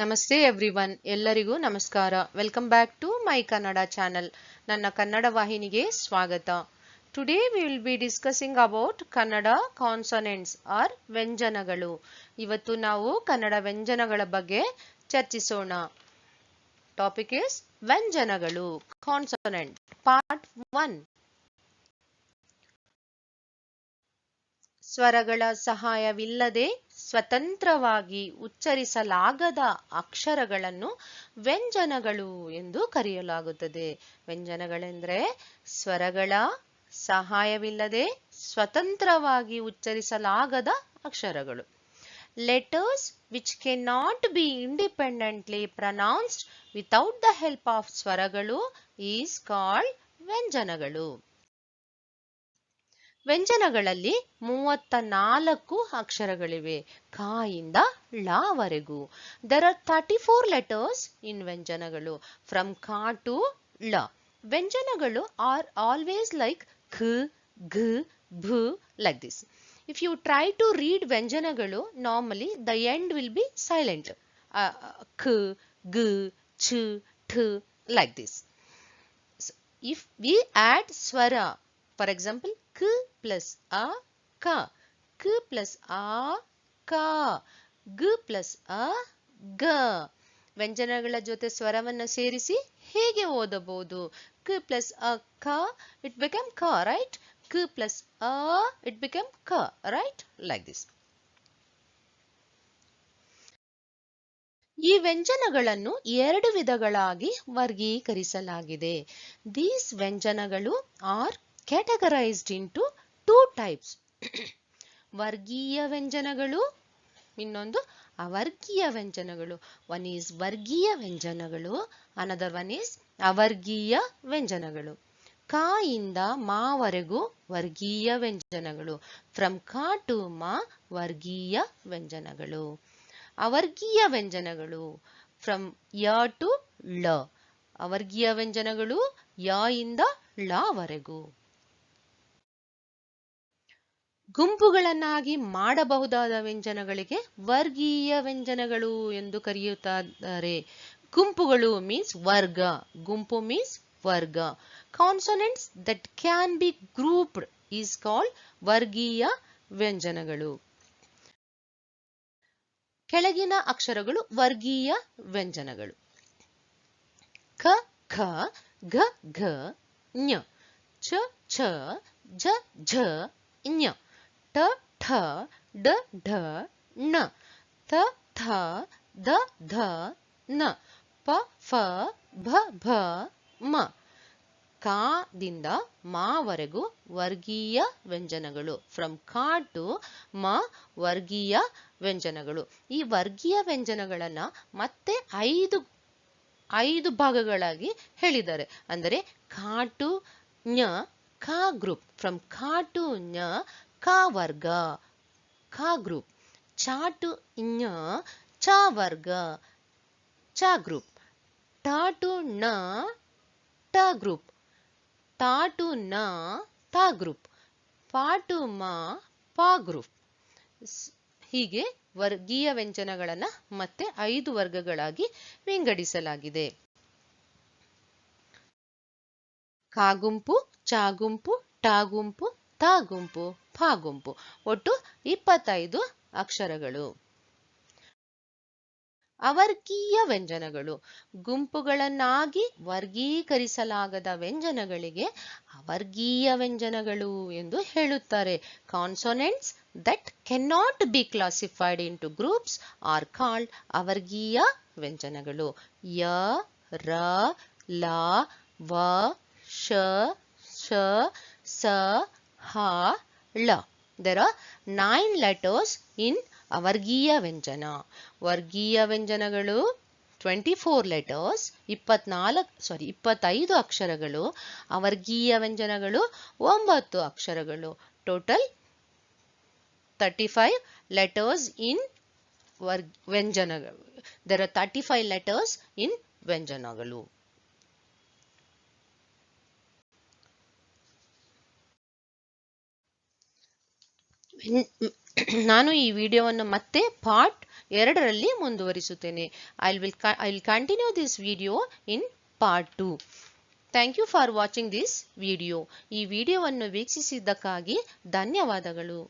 ನಮಸ್ತೆ ಎವ್ರಿವನ್, ಎಲ್ಲರಿಗೂ ನಮಸ್ಕಾರ. Welcome back to my Kannada channel. ನನ್ನ ಕನ್ನಡ ವಾಹಿನಿಗೆ ಸ್ವಾಗತ. Today we will be discussing about Kannada consonants are ವ್ಯಂಜನಗಳು. ಇವತ್ತು ನಾವು ಕನ್ನಡ ವ್ಯಂಜನಗಳ ಬಗ್ಗೆ ಚರ್ಚಿಸೋಣ. ಟಾಪಿಕ್ ಇಸ್ ವ್ಯಂಜನಗಳು ಕಾನ್ಸನೆಂಟ್ ಪಾರ್ಟ್ ಒನ್ ಸ್ವರಗಳ ಸಹಾಯವಿಲ್ಲದೆ ಸ್ವತಂತ್ರವಾಗಿ ಉಚ್ಚರಿಸಲಾಗದ ಅಕ್ಷರಗಳನ್ನು ವ್ಯಂಜನಗಳು ಎಂದು ಕರೆಯಲಾಗುತ್ತದೆ. ವ್ಯಂಜನಗಳೆಂದರೆ ಸ್ವರಗಳ ಸಹಾಯವಿಲ್ಲದೆ ಸ್ವತಂತ್ರವಾಗಿ ಉಚ್ಚರಿಸಲಾಗದ ಅಕ್ಷರಗಳು. Letters which cannot be independently pronounced without the help of ಸ್ವರಗಳು ಈಸ್ ಕಾಲ್ಡ್ ವ್ಯಂಜನಗಳು. ವ್ಯಂಜನಗಳಲ್ಲಿ ಮೂವತ್ತ ನಾಲ್ಕು ಅಕ್ಷರಗಳಿವೆ. ಕಾಯಿಂದ ಳವರೆಗೂ there are thirty four letters in ವ್ಯಂಜನಗಳು. ಫ್ರಮ್ ಕಾ ಟು ಳ. ವ್ಯಂಜನಗಳು ಆರ್ ಆಲ್ವೇಸ್ ಲೈಕ್ ಖ, ಘ, ಭ like this if you try to read ವ್ಯಂಜನಗಳು normally the end will be silent ಖ ಗ ಛ, ಠ like this if we add ಸ್ವರ ಫಾರ್ ಎಕ್ಸಾಂಪಲ್ ಕ ಪ್ಲಸ್ a ಕ k plus a ಕ ಗ plus ಅ ಗ ವ್ಯಂಜನಗಳ ಜೊತೆ ಸ್ವರವನ್ನು ಸೇರಿಸಿ ಹೇಗೆ ಓದಬಹುದು? ಕ ಪ್ಲಸ್ ಅ ಕ ಇಟ್ ಬಿಕಮ್ ಕ ರೈಟ್ ಕ ಪ್ಲಸ್ ಅ ಇಟ್ ಬಿಕಮ್ ಕ ರೈಟ್ ಲೈಕ್ ದಿಸ್ ಈ ವ್ಯಂಜನಗಳನ್ನು ಎರಡು ವಿಧಗಳಾಗಿ ವರ್ಗೀಕರಿಸಲಾಗಿದೆ. ದೀಸ್ ವ್ಯಂಜನಗಳು are categorised into two types ವರ್ಗೀಯ ವ್ಯಂಜನಗಳು, ಇನ್ನೊಂದು ಅವರ್ಗೀಯ ವ್ಯಂಜನಗಳು. ಒನ್ ಈಸ್ ವರ್ಗೀಯ ವ್ಯಂಜನಗಳು ಅನದರ್ ಒನ್ ಈಸ್ ಅವರ್ಗೀಯ ವ್ಯಂಜನಗಳು. ಕಾಯಿಂದ ಮಾವರೆಗೂ ವರ್ಗೀಯ ವ್ಯಂಜನಗಳು. ಫ್ರಮ್ ಕ ಟು ಮಾ ವರ್ಗೀಯ ವ್ಯಂಜನಗಳು. ಅವರ್ಗೀಯ ವ್ಯಂಜನಗಳು ಫ್ರಮ್ ಯ ಟು ಳ. ಅವರ್ಗೀಯ ವ್ಯಂಜನಗಳು, ಯ ಇಂದ ಳವರೆಗೂ ಗುಂಪುಗಳನ್ನಾಗಿ ಮಾಡಬಹುದಾದ ವ್ಯಂಜನಗಳಿಗೆ ವರ್ಗೀಯ ವ್ಯಂಜನಗಳು ಎಂದು ಕರೆಯುತ್ತಾರೆ. ಗುಂಪುಗಳು ಮೀನ್ಸ್ ವರ್ಗ. ಗುಂಪು ಮೀನ್ಸ್ ವರ್ಗ. Consonants that can be grouped is called ವರ್ಗೀಯ ವ್ಯಂಜನಗಳು. ಕೆಳಗಿನ ಅಕ್ಷರಗಳು ವರ್ಗೀಯ ವ್ಯಂಜನಗಳು. ಖ ಖ, ಘ ಘ, ಞ. ಛ ಛ, ಝ ಝ, ಞ. ಟ ಠ ಡ ಢ ಣ. ತ, ಥ, ದ, ಧ, ನ. ಪ, ಫ, ಭ ಭ, ಮ. ಕಾದಿಂದ ಮಾವರೆಗೂ ವರ್ಗೀಯ ವ್ಯಂಜನಗಳು. ಫ್ರಮ್ ಕಾ ಟು ಮ ವರ್ಗೀಯ ವ್ಯಂಜನಗಳು. ಈ ವರ್ಗೀಯ ವ್ಯಂಜನಗಳನ್ನ ಮತ್ತೆ ಐದು ಐದು ಭಾಗಗಳಾಗಿ ಹೇಳಿದ್ದಾರೆ. ಅಂದರೆ ಕಾ ಟು ಞ ಖಾ ಗ್ರೂಪ್. ಫ್ರಮ್ ಖಾ ಟು ಞ ಖಾ ವರ್ಗ. ಖ ಗ್ರೂಪ್. ಚಾ ಟು ಞ ಚ ವರ್ಗ. ಚ ಗ್ರೂಪ್. ಟ ಟು ಣ ಟ ಗ್ರೂಪ್. ಟ ಟು ನ ತ ಗ್ರೂಪ್. ಪಾಟು ಮ ಪ ಗ್ರೂಪ್. ಹೀಗೆ ವರ್ಗೀಯ ವ್ಯಂಜನಗಳನ್ನ ಮತ್ತೆ ಐದು ವರ್ಗಗಳಾಗಿ ವಿಂಗಡಿಸಲಾಗಿದೆ. ಕಾಗುಂಪು ಚಾಗುಂಪು ಟಾಗುಂಪು ತ ಗುಂಪು, ಫ ಗುಂಪು, ಒಟ್ಟು ಇಪ್ಪತ್ತೈದು ಅಕ್ಷರಗಳು. ಅವರ್ಗೀಯ ವ್ಯಂಜನಗಳು. ಗುಂಪುಗಳನ್ನಾಗಿ ವರ್ಗೀಕರಿಸಲಾಗದ ವ್ಯಂಜನಗಳಿಗೆ ಅವರ್ಗೀಯ ವ್ಯಂಜನಗಳು ಎಂದು ಹೇಳುತ್ತಾರೆ. Consonants that cannot be classified into groups are called ಅವರ್ಗೀಯ ವ್ಯಂಜನಗಳು. ಯ, ರ, ಲ, ವ, ಶ ಶ, ಸ ಹ, ಳ. There are nine letters in ಅವರ್ಗೀಯ ವ್ಯಂಜನ. ವರ್ಗೀಯ ವ್ಯಂಜನಗಳು ಟ್ವೆಂಟಿ ಫೋರ್ ಲೆಟರ್ಸ್ ಇಪ್ಪತ್ನಾಲ್ಕು ಸಾರಿ ಇಪ್ಪತ್ತೈದು ಅಕ್ಷರಗಳು. ಅವರ್ಗೀಯ ವ್ಯಂಜನಗಳು ಒಂಬತ್ತು ಅಕ್ಷರಗಳು. Total thirty five letters in ವರ್ಗ್, ವ್ಯಂಜನಗಳು. There are thirty five letters in ವ್ಯಂಜನಗಳು. ನಾನು ಈ ವಿಡಿಯೋವನ್ನು ಮತ್ತೆ ಪಾರ್ಟ್ ಎರಡರಲ್ಲಿ ಮುಂದುವರಿಸುತ್ತೇನೆ. I will I will continue this video in part two thank you for watching this video ಈ ವಿಡಿಯೋವನ್ನು ವೀಕ್ಷಿಸಿದ್ದಕ್ಕಾಗಿ ಧನ್ಯವಾದಗಳು.